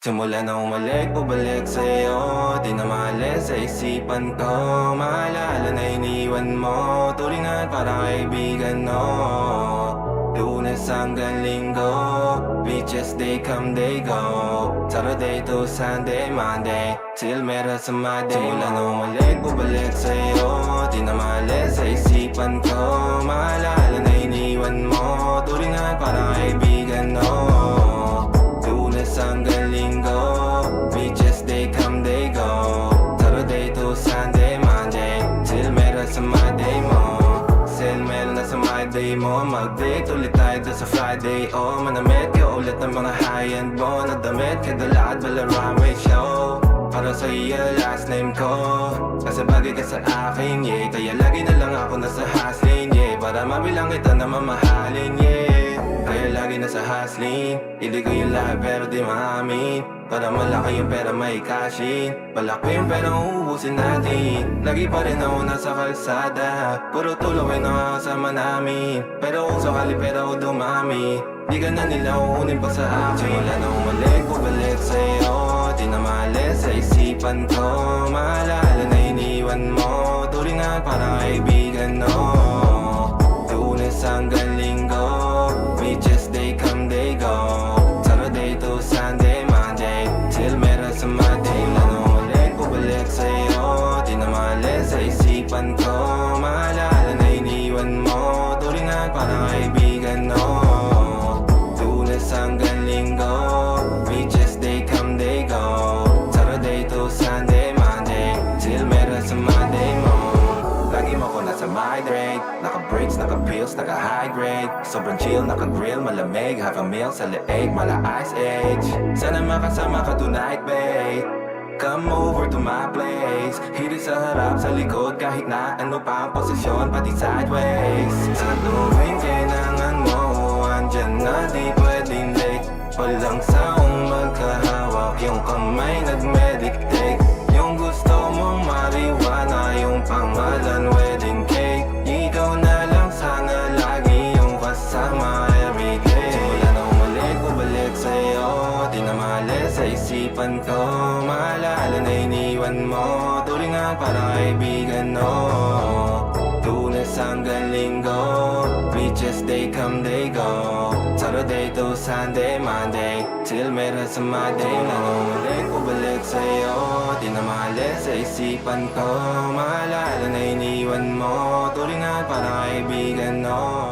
Simula na umalik, bumalik sa'yo. Di na maalis sa isipan ko. Maalala na iniwan mo. Turingan para kaibigan no. Lunes hanggang linggo. Beaches day come day go. Saturday to Sunday, Monday. Till meron sa Monday. Simula na umalik, bumalik sa'yo. Di na maalis sa isipan ko. Maalala Monday mo Mag-date ulit tayo sa Friday. Oh, manamit ka ulit ng mga high-end mo. Nadamit ka dalakad bala runway show. Para sa iyo last name ko. Kasi bagay ka sa akin, yeah. Kaya lagi na lang ako nasa hustling, yeah. Para mabilang kita na mamahalin, yeah kaya lagi nasa hustling. Hindi ko yung lahat pero di maamin. Para malaki yung pera may cashin Malaki yung pera uubusin natin. Lagi pa rin ako nasa kalsada. Puro tulong ay nakakasama namin. Pero kung sakali pera ko dumami Di ka na nila uunin pa sa akin. Wala na umalik, bumalik sa'yo. Di na maalis sa isipan ko Turingan para kaibigan no Lunes hanggang linggo. Beaches day come day go. Saturday to Sunday, Monday. Till meron sa Monday mo. Lagi mo ko nasa migrate Naka-breaks, naka-pills, naka-high grade Sobrang chill, naka-grill, malamig. Half a meal sa leeg, mala ice age. Sana makasama ka tonight, babe Come over to my place. Hirit sa harap, sa likod Kahit na ano pa ang posisyon Pati sideways. Sa tuwing kailangan mo Andyan na di pwedeng late. Walang saong magkahawak Yung kamay nag-meditate isipan ko Maalala na iniwan mo. Turingan para kaibigan no. Lunes hanggang linggo Beaches day come day go. Saturday to Sunday, Monday Till meron sa Monday. Nangungulik, bumalik sa'yo Di na maalis sa isipan ko. Maalala na iniwan mo. Turingan para kaibigan no